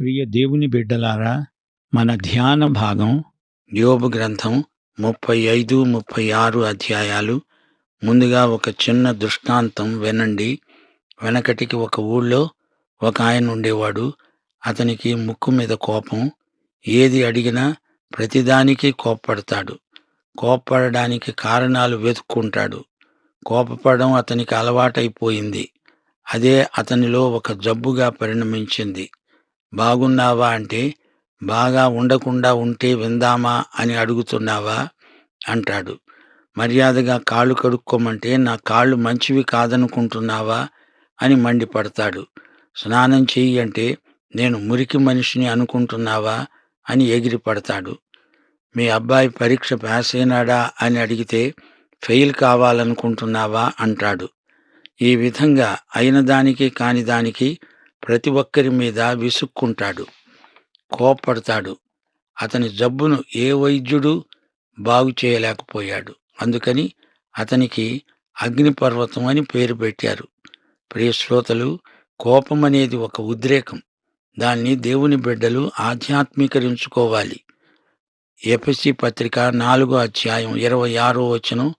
ప్రియ దేవుని బిడ్డలారా మన ధ్యాన భాగం యోబు గ్రంథం ముప్పై ఐదు ముప్పై ఆరు అధ్యాయాలు. ముందుగా ఒక చిన్న దృష్టాంతం వినండి. వెనకటికి ఒక ఊళ్ళో ఒక ఆయన ఉండేవాడు. అతనికి ముక్కు మీద కోపం. ఏది అడిగినా ప్రతిదానికి కోప్పడతాడు. కోప్పడడానికి కారణాలు వెతుక్కుంటాడు. కోపపడడం అతనికి అలవాటైపోయింది. అదే అతనిలో ఒక జబ్బుగా పరిణమించింది. బాగున్నావా అంటే బాగా ఉండకుండా ఉంటే విందామా అని అడుగుతున్నావా? అంటాడు. మర్యాదగా కాళ్ళు కడుక్కోమంటే నా కాళ్ళు మంచివి కాదనుకుంటున్నావా? అని మండిపడతాడు. స్నానం చెయ్యి అంటే నేను మురికి మనిషిని అనుకుంటున్నావా? అని ఎగిరిపడతాడు. మీ అబ్బాయి పరీక్ష పాస్ అయినాడా అని అడిగితే ఫెయిల్ కావాలనుకుంటున్నావా? అంటాడు. ఈ విధంగా అయిన దానికి కాని దానికి ప్రతి ఒక్కరి మీద విసుక్కుంటాడు కోప్పడతాడు. అతని జబ్బును ఏ వైద్యుడు బాగు చేయలేకపోయాడు. అందుకని అతనికి అగ్నిపర్వతం అని పేరు పెట్టారు. ప్రియ శ్రోతలు కోపం అనేది ఒక ఉద్రేకం. దాన్ని దేవుని బిడ్డలు ఆధ్యాత్మీకరించుకోవాలి. ఎపిసి పత్రిక నాలుగో అధ్యాయం ఇరవై ఆరో వచనం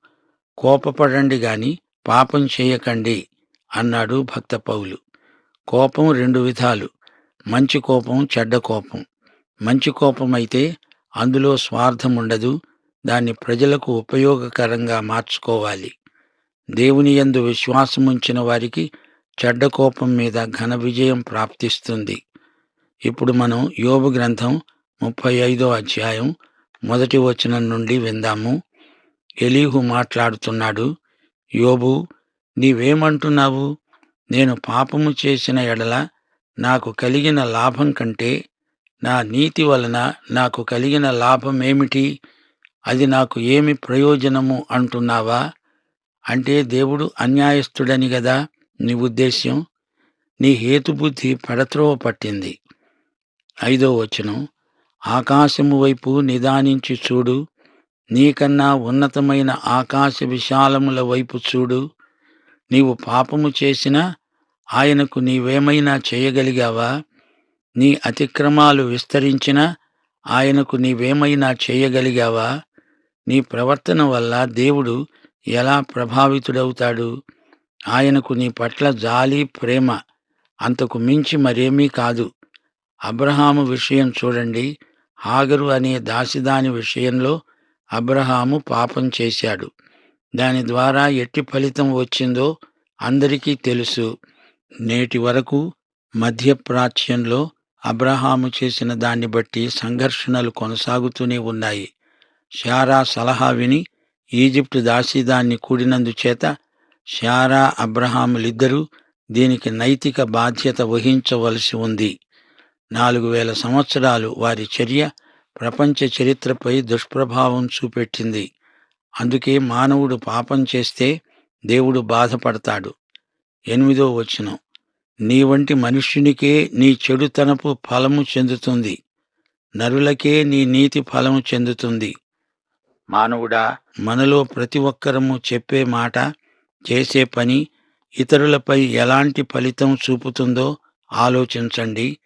కోపపడండి గాని పాపం చేయకండి అన్నాడు భక్త పౌలు. కోపం రెండు విధాలు. మంచి కోపం చెడ్డ కోపం. మంచి కోపం అయితే అందులో స్వార్థం ఉండదు దాన్ని ప్రజలకు ఉపయోగకరంగా మార్చుకోవాలి. దేవుని యందు విశ్వాసముంచిన వారికి చెడ్డ కోపం మీద ఘన విజయం ప్రాప్తిస్తుంది. ఇప్పుడు మనం యోబు గ్రంథం ముప్పై ఐదో అధ్యాయం మొదటి వచనం నుండి విందాము. ఎలీహు మాట్లాడుతున్నాడు యోబు నీవేమంటున్నావు? నేను పాపము చేసిన ఎడల నాకు కలిగిన లాభం కంటే నా నీతి వలన నాకు కలిగిన లాభమేమిటి? అది నాకు ఏమి ప్రయోజనము అంటున్నావా? అంటే దేవుడు అన్యాయస్తుడని గదా నీ ఉద్దేశ్యం? నీ హేతుబుద్ధి పడత్రోవ పట్టింది. ఐదో వచనం. ఆకాశము వైపు నిదానించి చూడు. నీకన్నా ఉన్నతమైన ఆకాశ విశాలముల వైపు చూడు. నీవు పాపము చేసినా ఆయనకు నీవేమైనా చేయగలిగావా? నీ అతిక్రమాలు విస్తరించినా ఆయనకు నీవేమైనా చేయగలిగావా? నీ ప్రవర్తన వల్ల దేవుడు ఎలా ప్రభావితుడవుతాడు? ఆయనకు నీ పట్ల జాలి ప్రేమ అంతకు మించి మరేమీ కాదు. అబ్రహాము విషయం చూడండి. హాగరు అనే దాసిదాని విషయంలో అబ్రహాము పాపం చేశాడు. దాని ద్వారా ఎట్టి ఫలితం వచ్చిందో అందరికీ తెలుసు. నేటి వరకు మధ్యప్రాచ్యంలో అబ్రహాము చేసిన దాన్ని బట్టి సంఘర్షణలు కొనసాగుతూనే ఉన్నాయి. శారా సలహా విని ఈజిప్టు దాసీదాన్ని కూడినందుచేత శారా అబ్రహాములిద్దరూ దీనికి నైతిక బాధ్యత వహించవలసి ఉంది. నాలుగు వేల సంవత్సరాలు వారి చర్య ప్రపంచ చరిత్రపై దుష్ప్రభావం చూపెట్టింది. అందుకే మానవుడు పాపం చేస్తే దేవుడు బాధపడతాడు. ఎనిమిదో వచనం. నీ వంటి మనుష్యునికే నీ చెడుతనపు ఫలము చెందుతుంది. నరులకే నీ నీతి ఫలము చెందుతుంది. మానవుడా మనలో ప్రతి ఒక్కరము చెప్పే మాట చేసే పని ఇతరులపై ఎలాంటి ఫలితం చూపుతుందో ఆలోచించండి.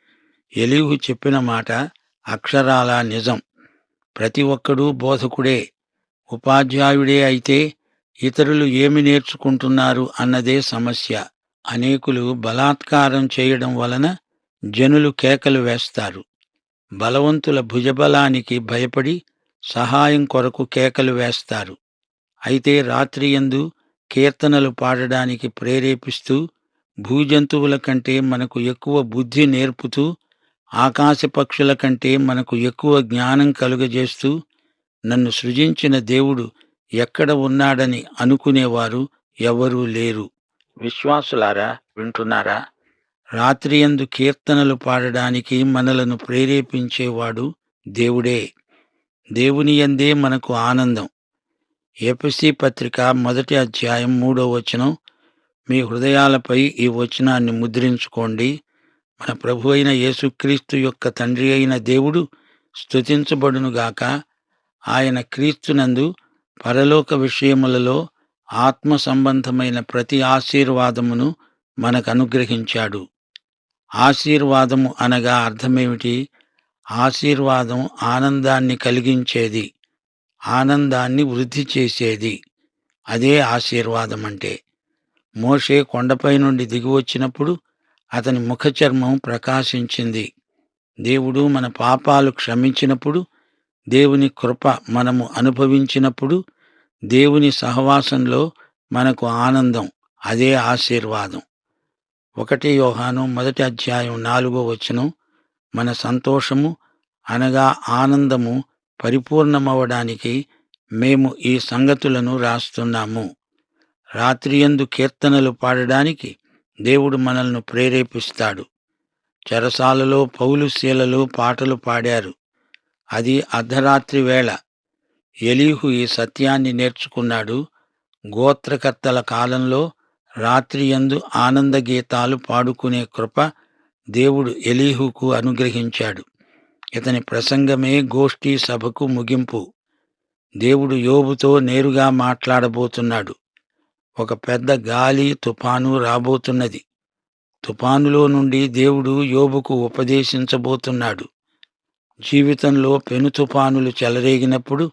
ఎలీహు చెప్పిన మాట అక్షరాల నిజం. ప్రతి ఒక్కడూ బోధకుడే. ఉపాధ్యాయుడే అయితే ఇతరులు ఏమి నేర్చుకుంటున్నారు అన్నదే సమస్య. అనేకులు బలాత్కారం చేయడం వలన జనులు కేకలు వేస్తారు. బలవంతుల భుజబలానికి భయపడి సహాయం కొరకు కేకలు వేస్తారు. అయితే రాత్రియందు కీర్తనలు పాడడానికి ప్రేరేపిస్తూ భూజంతువుల కంటే మనకు ఎక్కువ బుద్ధి నేర్పుతూ ఆకాశపక్షుల కంటే మనకు ఎక్కువ జ్ఞానం కలుగజేస్తూ నన్ను సృజించిన దేవుడు ఎక్కడ ఉన్నాడని అనుకునేవారు ఎవరూ లేరు. విశ్వాసులారా వింటున్నారా? రాత్రియందు కీర్తనలు పాడడానికి మనలను ప్రేరేపించేవాడు దేవుడే. దేవుని యందే మనకు ఆనందం. ఎపిసి పత్రిక మొదటి అధ్యాయం మూడో వచనం. మీ హృదయాలపై ఈ వచనాన్ని ముద్రించుకోండి. మన ప్రభు అయిన యేసుక్రీస్తు యొక్క తండ్రి అయిన దేవుడు స్తుతించబడునుగాక. ఆయన క్రీస్తునందు పరలోక విషయములలో ఆత్మ సంబంధమైన ప్రతి ఆశీర్వాదమును మనకు అనుగ్రహించాడు ఆశీర్వాదము అనగా అర్థమేమిటి? ఆశీర్వాదం ఆనందాన్ని కలిగించేది ఆనందాన్ని వృద్ధి చేసేది. అదే ఆశీర్వాదం అంటే మోషే కొండపై నుండి దిగివచ్చినప్పుడు అతని ముఖ చర్మం ప్రకాశించింది. దేవుడు మన పాపాలు క్షమించినప్పుడు దేవుని కృప మనము అనుభవించినప్పుడు దేవుని సహవాసంలో మనకు ఆనందం అదే ఆశీర్వాదం. ఒకటి యోహాను మొదటి అధ్యాయం నాలుగో వచనం మన సంతోషము అనగా ఆనందము పరిపూర్ణమవడానికి మేము ఈ సంగతులను రాస్తున్నాము. రాత్రియందు కీర్తనలు పాడడానికి దేవుడు మనల్ని ప్రేరేపిస్తాడు. చెరసాలలో పౌలుశీలలో పాటలు పాడారు. అది అర్ధరాత్రి వేళ. ఎలీహు ఈ సత్యాన్ని నేర్చుకున్నాడు. గోత్రకర్తల కాలంలో రాత్రియందు ఆనంద గీతాలు పాడుకునే కృప దేవుడు ఎలీహుకు అనుగ్రహించాడు. ఇతని ప్రసంగమే గోష్ఠీ సభకు ముగింపు. దేవుడు యోబుతో నేరుగా మాట్లాడబోతున్నాడు. ఒక పెద్ద గాలి తుఫాను రాబోతున్నది. తుఫానులో నుండి దేవుడు యోబుకు ఉపదేశించబోతున్నాడు. జీవితంలో పెను తుఫానులు చెలరేగినప్పుడు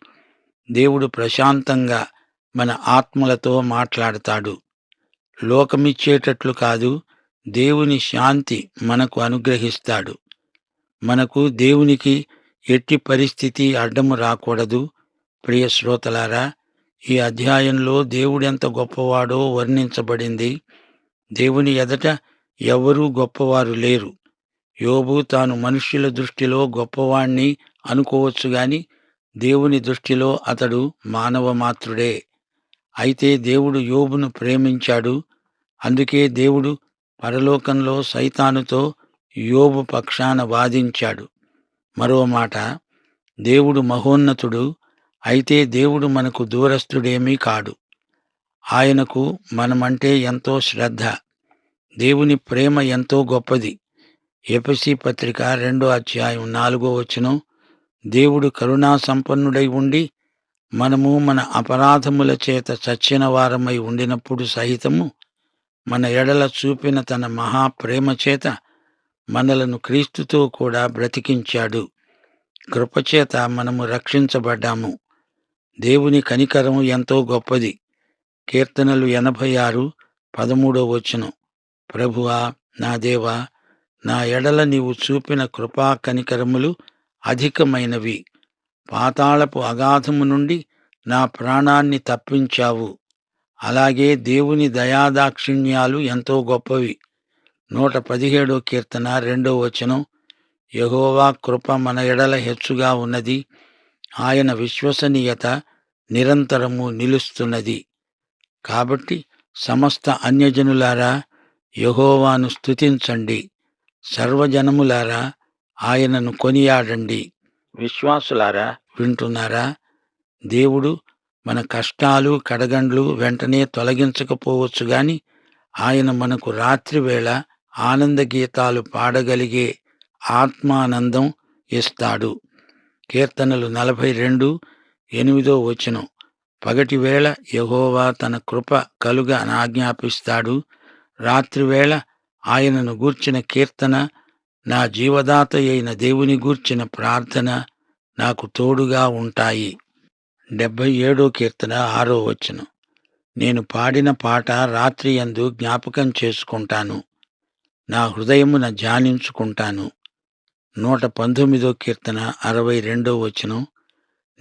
దేవుడు ప్రశాంతంగా మన ఆత్మలతో మాట్లాడతాడు. లోకమిచ్చేటట్లు కాదు దేవుని శాంతి మనకు అనుగ్రహిస్తాడు. మనకు దేవునికి ఎట్టి పరిస్థితి అడ్డము రాకూడదు. ప్రియ శ్రోతలారా ఈ అధ్యాయంలో దేవుడెంత గొప్పవాడో వర్ణించబడింది. దేవుని ఎదట ఎవరూ గొప్పవారు లేరు. యోబు తాను మనుష్యుల దృష్టిలో గొప్పవాణ్ణి అనుకోవచ్చు గాని దేవుని దృష్టిలో అతడు మానవ మాత్రుడే అయితే దేవుడు యోబును ప్రేమించాడు. అందుకే దేవుడు పరలోకంలో సైతానుతో యోబు పక్షాన వాదించాడు. మరో మాట దేవుడు మహోన్నతుడు అయితే దేవుడు మనకు దూరస్థుడేమీ కాడు. ఆయనకు మనమంటే ఎంతో శ్రద్ధ. దేవుని ప్రేమ ఎంతో గొప్పది. ఎపిసి పత్రిక రెండో అధ్యాయం నాలుగో వచనం. దేవుడు కరుణా సంపన్నుడై ఉండి మనము మన అపరాధముల చేత చచ్చిన వారమై ఉండినప్పుడు సహితము మన ఎడల చూపిన తన మహాప్రేమ చేత మనలను క్రీస్తుతో కూడా బ్రతికించాడు. కృపచేత మనము రక్షించబడ్డాము. దేవుని కనికరం ఎంతో గొప్పది. కీర్తనలు ఎనభై ఆరు పదమూడో వచనం. ప్రభువా నా దేవా నా ఎడల నీవు చూపిన కృపా కనికరములు అధికమైనవి. పాతాళపు అగాధము నుండి నా ప్రాణాన్ని తప్పించావు. అలాగే దేవుని దయాదాక్షిణ్యాలు ఎంతో గొప్పవి. నూట పదిహేడో కీర్తన రెండో వచనం. యహోవా కృప మన ఎడల హెచ్చుగా ఉన్నది. ఆయన విశ్వసనీయత నిరంతరము నిలుస్తున్నది. కాబట్టి సమస్త అన్యజనులారా యహోవాను స్థుతించండి సర్వజనములారా ఆయనను కొనియాడండి. విశ్వాసులారా వింటున్నారా? దేవుడు మన కష్టాలు కడగండ్లు వెంటనే తొలగించకపోవచ్చు గాని ఆయన మనకు రాత్రివేళ ఆనంద గీతాలు పాడగలిగే ఆత్మానందం ఇస్తాడు. కీర్తనలు నలభై రెండు ఎనిమిదో వచనం. పగటివేళ యహోవా తన కృప కలుగ ఆజ్ఞాపిస్తాడు. రాత్రివేళ ఆయనను గూర్చిన కీర్తన నా జీవదాత అయిన దేవుని గూర్చిన ప్రార్థన నాకు తోడుగా ఉంటాయి. డెబ్బై ఏడో కీర్తన ఆరో వచ్చును నేను పాడిన పాట రాత్రి యందు జ్ఞాపకం చేసుకుంటాను. నా హృదయమున ధ్యానించుకుంటాను. నూట పంతొమ్మిదో కీర్తన అరవై రెండో వచనం.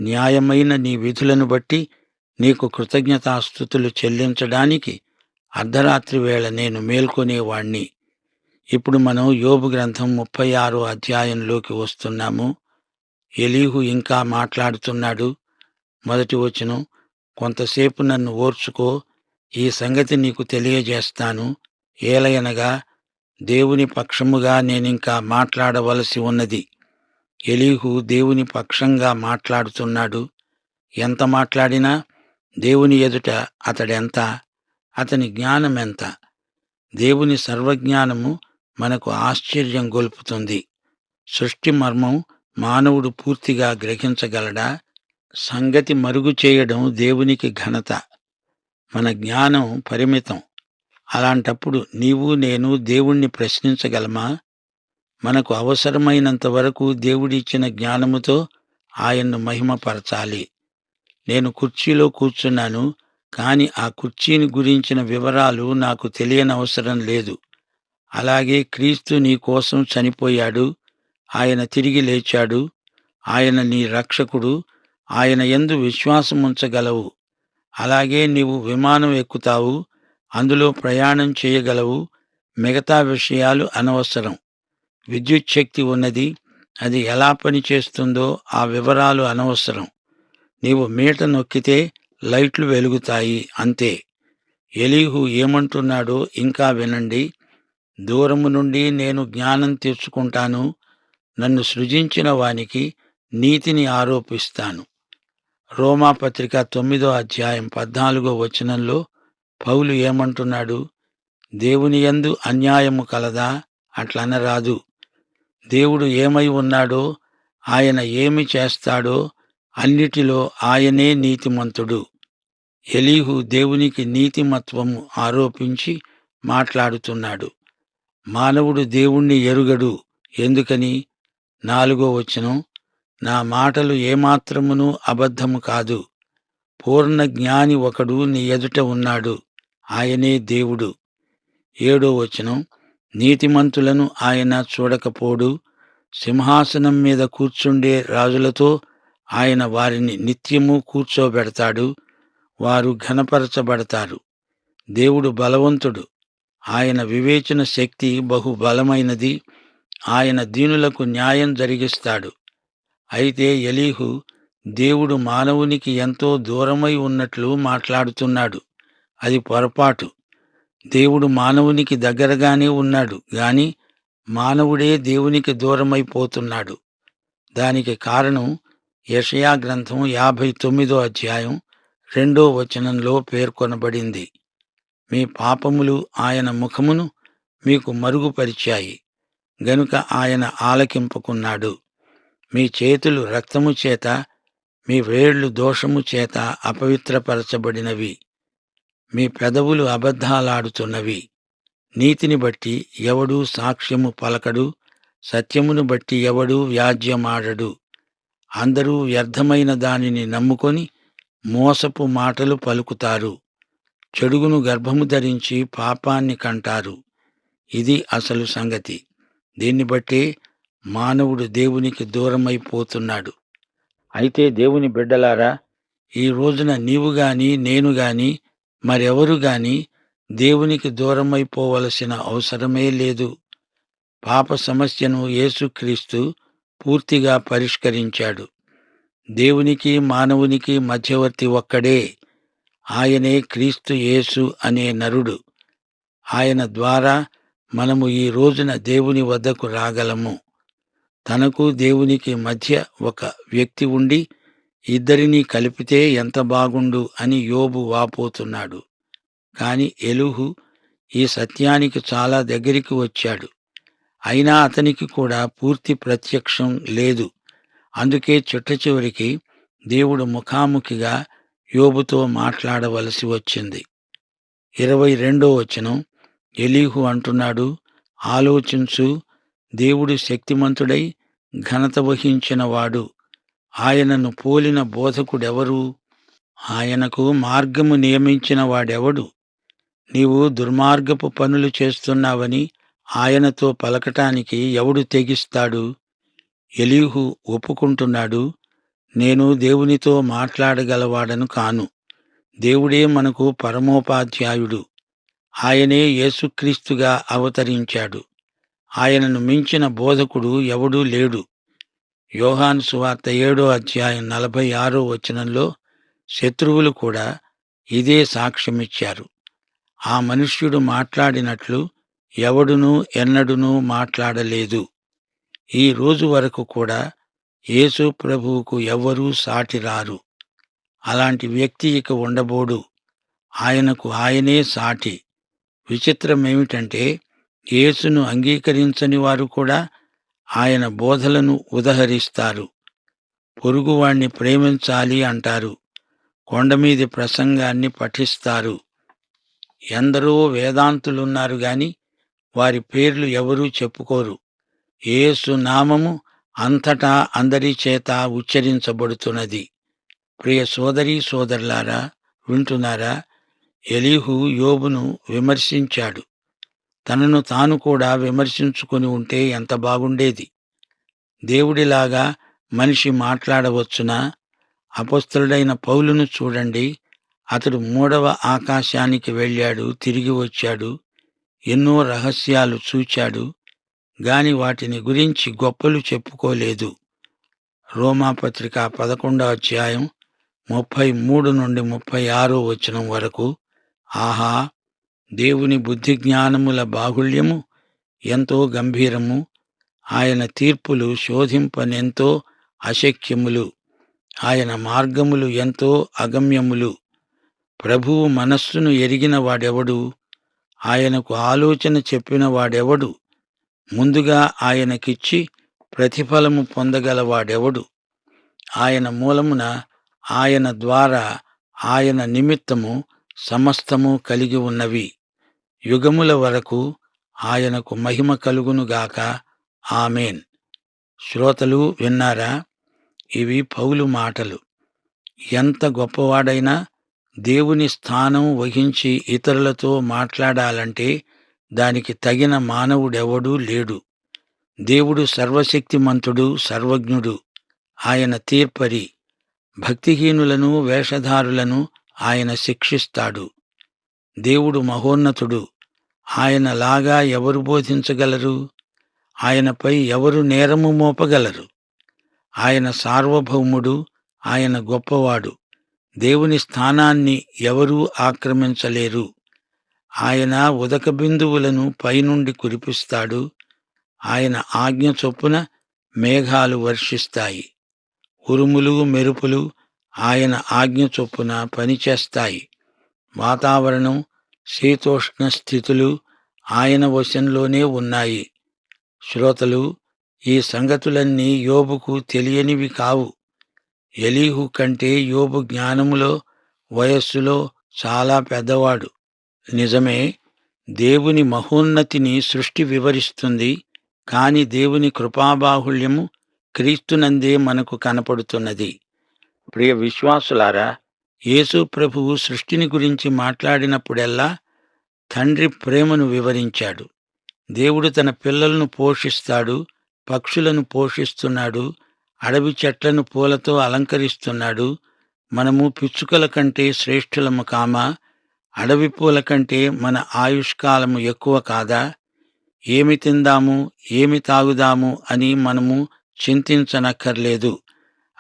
న్యాయమైన నీ విధులను బట్టి నీకు కృతజ్ఞతాస్థుతులు చెల్లించడానికి అర్ధరాత్రి వేళ నేను మేల్కొనేవాణ్ణి. ఇప్పుడు మనం యోబు గ్రంథం ముప్పై ఆరో అధ్యాయంలోకి వస్తున్నాము. ఎలీహు ఇంకా మాట్లాడుతున్నాడు. మొదటి వచనం కొంతసేపు నన్ను ఓర్చుకో ఈ సంగతి నీకు తెలియజేస్తాను. ఏలయనగా దేవుని పక్షముగా నేనింకా మాట్లాడవలసి ఉన్నది. ఎలీహు దేవుని పక్షంగా మాట్లాడుతున్నాడు. ఎంత మాట్లాడినా దేవుని ఎదుట అతడెంత? అతని జ్ఞానమెంత? దేవుని సర్వజ్ఞానము మనకు ఆశ్చర్యం గొల్పుతుంది. సృష్టి మర్మం మానవుడు పూర్తిగా గ్రహించగలడా? సంగతి మరుగు చేయడం దేవునికి ఘనత. మన జ్ఞానం పరిమితం. అలాంటప్పుడు నీవు నేను దేవుణ్ణి ప్రశ్నించగలమా? మనకు అవసరమైనంత వరకు దేవుడిచ్చిన జ్ఞానముతో ఆయన్ను మహిమపరచాలి. నేను కుర్చీలో కూర్చున్నాను కాని ఆ కుర్చీని గురించిన వివరాలు నాకు తెలియనవసరం లేదు. అలాగే క్రీస్తు నీ కోసం చనిపోయాడు. ఆయన తిరిగి లేచాడు. ఆయన నీ రక్షకుడు. ఆయన ఎందు విశ్వాసం ఉంచగలవు. అలాగే నీవు విమానం ఎక్కుతావు. అందులో ప్రయాణం చేయగలవు. మిగతా విషయాలు అనవసరం. విద్యుత్ శక్తి ఉన్నది. అది ఎలా పనిచేస్తుందో ఆ వివరాలు అనవసరం. నీవు మీట నొక్కితే లైట్లు వెలుగుతాయి. అంతే. ఎలీహు ఏమంటున్నాడో ఇంకా వినండి. దూరము నుండి నేను జ్ఞానం తెచ్చుకుంటాను. నన్ను సృజించిన వానికి నీతిని ఆరోపిస్తాను. రోమాపత్రిక తొమ్మిదో అధ్యాయం పద్నాలుగో వచనంలో పౌలు ఏమంటున్నాడు? దేవుని యందు అన్యాయము కలదా? అట్లనరాదు. దేవుడు ఏమై ఉన్నాడో ఆయన ఏమి చేస్తాడో అన్నిటిలో ఆయనే నీతిమంతుడు. ఎలీహు దేవునికి నీతిమత్వము ఆరోపించి మాట్లాడుతున్నాడు. మానవుడు దేవుణ్ణి ఎరుగడు. ఎందుకని? నాలుగో వచనం నా మాటలు ఏమాత్రమును అబద్ధము కాదు. పూర్ణ జ్ఞాని ఒకడు నీ ఎదుట ఉన్నాడు. ఆయనే దేవుడు. ఏడో వచనం నీతిమంతులను ఆయన చూడకపోడు. సింహాసనం మీద కూర్చుండే రాజులతో ఆయన వారిని నిత్యము కూర్చోబెడతాడు. వారు ఘనపరచబడతారు. దేవుడు బలవంతుడు. ఆయన వివేచన శక్తి బహు బలమైనది ఆయన దీనులకు న్యాయం జరిగిస్తాడు. అయితే ఎలీహు దేవుడు మానవునికి ఎంతో దూరమై ఉన్నట్లు మాట్లాడుతున్నాడు. అది పొరపాటు. దేవుడు మానవునికి దగ్గరగానే ఉన్నాడు గాని మానవుడే దేవునికి దూరమైపోతున్నాడు దానికి కారణం యషయా గ్రంథం యాభై తొమ్మిదో అధ్యాయం రెండో వచనంలో పేర్కొనబడింది. మీ పాపములు ఆయన ముఖమును మీకు మరుగుపరిచాయి. గనుక ఆయన ఆలకింపుకున్నాడు. మీ చేతులు రక్తము చేత మీ వేళ్ళు దోషము చేత అపవిత్రపరచబడినవి. మీ పెదవులు అబద్ధాలాడుతున్నవి. నీతిని బట్టి ఎవడూ సాక్ష్యము పలకడు సత్యమును బట్టి ఎవడూ వ్యాజ్యమాడడు. అందరూ వ్యర్థమైన దానిని నమ్ముకొని మోసపు మాటలు పలుకుతారు. చెడుగును గర్భము ధరించి పాపాన్ని కంటారు. ఇది అసలు సంగతి. దీన్ని బట్టి మానవుడు దేవునికి దూరమైపోతున్నాడు. అయితే దేవుని బిడ్డలారా ఈ రోజున నీవు గాని నేను గాని మరెవరు గాని దేవునికి దూరమైపోవలసిన అవసరమే లేదు. పాప సమస్యను యేసుక్రీస్తు పూర్తిగా పరిష్కరించాడు. దేవునికి మానవునికి మధ్యవర్తి ఒక్కడే. ఆయనే క్రీస్తు యేసు అనే నరుడు. ఆయన ద్వారా మనము ఈ రోజున దేవుని వద్దకు రాగలము. తనకు దేవునికి మధ్య ఒక వ్యక్తి ఉండి ఇద్దరినీ కలిపితే ఎంత బాగుండు అని యోబు వాపోతున్నాడు. కాని ఎలుహు ఈ సత్యానికి చాలా దగ్గరికి వచ్చాడు. అయినా అతనికి కూడా పూర్తి ప్రత్యక్షం లేదు. అందుకే చిట్ట చివరికి దేవుడు ముఖాముఖిగా యోబుతో మాట్లాడవలసి వచ్చింది. ఇరవై రెండో వచనం ఎలీహు అంటున్నాడు ఆలోచించు దేవుడు శక్తిమంతుడై ఘనత వహించినవాడు ఆయనను పోలిన బోధకుడెవరు? ఆయనకు మార్గము నియమించిన వాడెవడు? నీవు దుర్మార్గపు పనులు చేస్తున్నావని ఆయనతో పలకటానికి ఎవడు తెగిస్తాడు? ఎలీహు ఒప్పుకుంటున్నాడు నేను దేవునితో మాట్లాడగలవాడను కాను. దేవుడే మనకు పరమోపాధ్యాయుడు. ఆయనే యేసుక్రీస్తుగా అవతరించాడు. ఆయనను మించిన బోధకుడు ఎవడూ లేడు. యోహాను సువార్త ఏడో అధ్యాయం నలభై ఆరో వచనంలో శత్రువులు కూడా ఇదే సాక్ష్యమిచ్చారు. ఆ మనుష్యుడు మాట్లాడినట్లు ఎవడునూ ఎన్నడునూ మాట్లాడలేదు. ఈ రోజు వరకు కూడా యేసు ప్రభువుకు ఎవ్వరూ సాటి రారు. అలాంటి వ్యక్తి ఇక ఉండబోడు. ఆయనకు ఆయనే సాటి. విచిత్రమేమిటంటే యేసును అంగీకరించని వారు కూడా ఆయన బోధలను ఉదహరిస్తారు. పొరుగువాణ్ణి ప్రేమించాలి అంటారు. కొండమీది ప్రసంగాన్ని పఠిస్తారు. ఎందరో వేదాంతులున్నారు గాని వారి పేర్లు ఎవరూ చెప్పుకోరు. ఏసు నామము అంతటా అందరి చేత ఉచ్చరించబడుతున్నది. ప్రియ సోదరీ సోదరులారా వింటున్నారా? ఎలీహు యోబును విమర్శించాడు. తనను తాను కూడా విమర్శించుకొని ఉంటే ఎంత బాగుండేది? దేవుడిలాగా మనిషి మాట్లాడవచ్చునా? అపస్తుడైన పౌలును చూడండి. అతడు మూడవ ఆకాశానికి వెళ్ళాడు తిరిగి వచ్చాడు. ఎన్నో రహస్యాలు చూచాడు. గాని వాటిని గురించి గొప్పలు చెప్పుకోలేదు. రోమాపత్రిక పదకొండో అధ్యాయం ముప్పై మూడు నుండి ముప్పై ఆరో వచనం వరకు ఆహా దేవుని బుద్ధి జ్ఞానముల బాహుళ్యము ఎంతో గంభీరము ఆయన తీర్పులు శోధింపనెంతో అశక్యములు ఆయన మార్గములు ఎంతో అగమ్యములు. ప్రభువు మనస్సును ఎరిగిన వాడెవడు? ఆయనకు ఆలోచన చెప్పిన వాడెవడు? ముందుగా ఆయనకిచ్చి ప్రతిఫలము పొందగలవాడెవడు? ఆయన మూలమున ఆయన ద్వారా ఆయన నిమిత్తము సమస్తము కలిగి ఉన్నవి. యుగముల వరకు ఆయనకు మహిమ కలుగునుగాక ఆమెన్. శ్రోతలు విన్నారా? ఇవి పౌలు మాటలు. ఎంత గొప్పవాడైనా దేవుని స్థానం వహించి ఇతరులతో మాట్లాడాలంటే దానికి తగిన మానవుడెవడూ లేడు. దేవుడు సర్వశక్తిమంతుడు సర్వజ్ఞుడు. ఆయన తీర్పరి భక్తిహీనులను వేషధారులను ఆయన శిక్షిస్తాడు. దేవుడు మహోన్నతుడు. ఆయనలాగా ఎవరు బోధించగలరు? ఆయనపై ఎవరు నేరము మోపగలరు? ఆయన సార్వభౌముడు ఆయన గొప్పవాడు. దేవుని స్థానాన్ని ఎవరూ ఆక్రమించలేరు. ఆయన ఉదక బిందువులను పైనుండి కురిపిస్తాడు. ఆయన ఆజ్ఞ చొప్పున మేఘాలు వర్షిస్తాయి. ఉరుములు మెరుపులు ఆయన ఆజ్ఞ చొప్పున పనిచేస్తాయి. వాతావరణం శీతోష్ణ స్థితులు ఆయన వశంలోనే ఉన్నాయి. శ్రోతలు ఈ సంగతులన్నీ యోబుకు తెలియనివి కావు. ఎలీహు కంటే యోబు జ్ఞానములో వయస్సులో చాలా పెద్దవాడు. నిజమే దేవుని మహోన్నతిని సృష్టి వివరిస్తుంది కాని దేవుని కృపాబాహుళ్యము క్రీస్తునందే మనకు కనపడుతున్నది. ప్రియ విశ్వాసులారా యేసు ప్రభువు సృష్టిని గురించి మాట్లాడినప్పుడెల్లా తండ్రి ప్రేమను వివరించాడు. దేవుడు తన పిల్లలను పోషిస్తాడు పక్షులను పోషిస్తున్నాడు అడవి చెట్లను పూలతో అలంకరిస్తున్నాడు మనము పిచ్చుకల కంటే శ్రేష్ఠులము కామా? అడవి పూల కంటే మన ఆయుష్కాలము ఎక్కువ కాదా? ఏమి తిందాము? ఏమి తాగుదాము? అని మనము చింతించనక్కర్లేదు.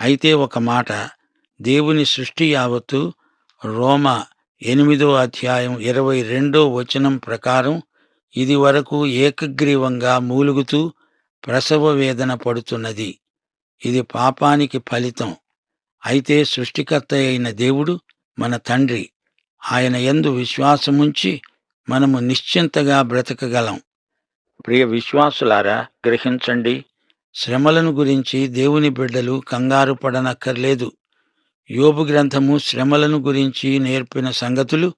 అయితే ఒక మాట దేవుని సృష్టి యావత్తు రోమ ఎనిమిదో అధ్యాయం ఇరవై రెండో వచనం ప్రకారం ఇది వరకు ఏకగ్రీవంగా మూలుగుతూ ప్రసవ వేదన పడుతున్నది. ఇది పాపానికి ఫలితం. అయితే సృష్టికర్త అయిన దేవుడు మన తండ్రి. ఆయన యందు విశ్వాసముంచి మనము నిశ్చింతగా బ్రతకగలం. ప్రియ విశ్వాసులారా గ్రహించండి. శ్రమలను గురించి దేవుని బిడ్డలు కంగారు పడనక్కర్లేదు. యోబు గ్రంథము శ్రమలను గురించి నేర్పిన సంగతులు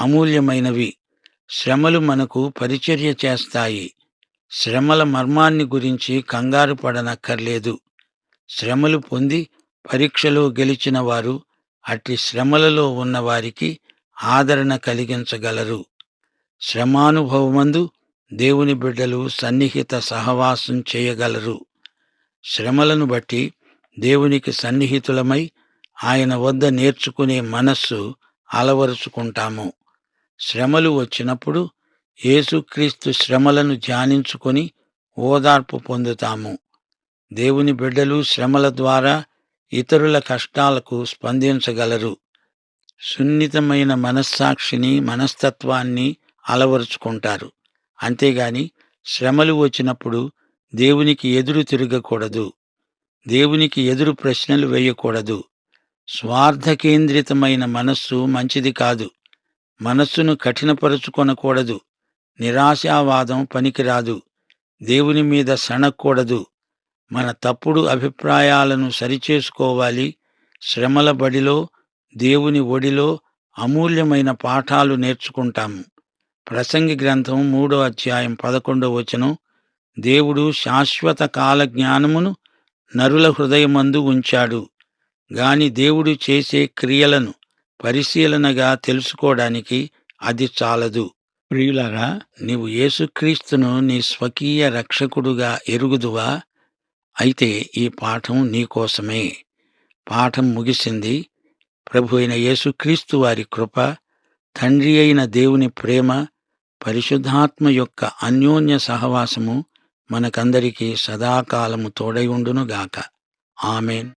అమూల్యమైనవి. శ్రమలు మనకు పరిచర్య చేస్తాయి. శ్రమల మర్మాన్ని గురించి కంగారు పడనక్కర్లేదు. శ్రమలు పొంది పరీక్షలో గెలిచిన వారు అట్టి శ్రమలలో ఉన్నవారికి ఆదరణ కలిగించగలరు. శ్రమానుభవమందు దేవుని బిడ్డలు సన్నిహిత సహవాసం చేయగలరు. శ్రమలను బట్టి దేవునికి సన్నిహితులమై ఆయన వద్ద నేర్చుకునే మనస్సు అలవరుచుకుంటాము. శ్రమలు వచ్చినప్పుడు యేసుక్రీస్తు శ్రమలను ధ్యానించుకొని ఓదార్పు పొందుతాము. దేవుని బిడ్డలు శ్రమల ద్వారా ఇతరుల కష్టాలకు స్పందించగలరు. సున్నితమైన మనస్సాక్షిని మనస్తత్వాన్ని అలవరుచుకుంటారు. అంతేగాని శ్రమలు వచ్చినప్పుడు దేవునికి ఎదురు తిరగకూడదు. దేవునికి ఎదురు ప్రశ్నలు వేయకూడదు. స్వార్థకేంద్రితమైన మనస్సు మంచిది కాదు. మనస్సును కఠినపరుచుకొనకూడదు. నిరాశావాదం పనికిరాదు. దేవుని మీద సణక్కూడదు. మన తప్పుడు అభిప్రాయాలను సరిచేసుకోవాలి. శ్రమల బడిలో దేవుని ఒడిలో అమూల్యమైన పాఠాలు నేర్చుకుంటాము. ప్రసంగి గ్రంథం మూడో అధ్యాయం పదకొండో వచనం దేవుడు శాశ్వత కాల జ్ఞానమును నరుల హృదయమందు ఉంచాడు. గాని దేవుడు చేసే క్రియలను పరిశీలనగా తెలుసుకోవడానికి అది చాలదు. ప్రియులరా నీవు యేసుక్రీస్తును నీ స్వకీయ రక్షకుడుగా ఎరుగుదువా? అయితే ఈ పాఠం నీకోసమే పాఠం ముగిసింది. ప్రభు అయిన యేసుక్రీస్తు వారి కృప తండ్రి అయిన దేవుని ప్రేమ పరిశుద్ధాత్మ యొక్క అన్యోన్య సహవాసము మనకందరికీ సదాకాలము తోడై ఉండునుగాక. ఆమెన్.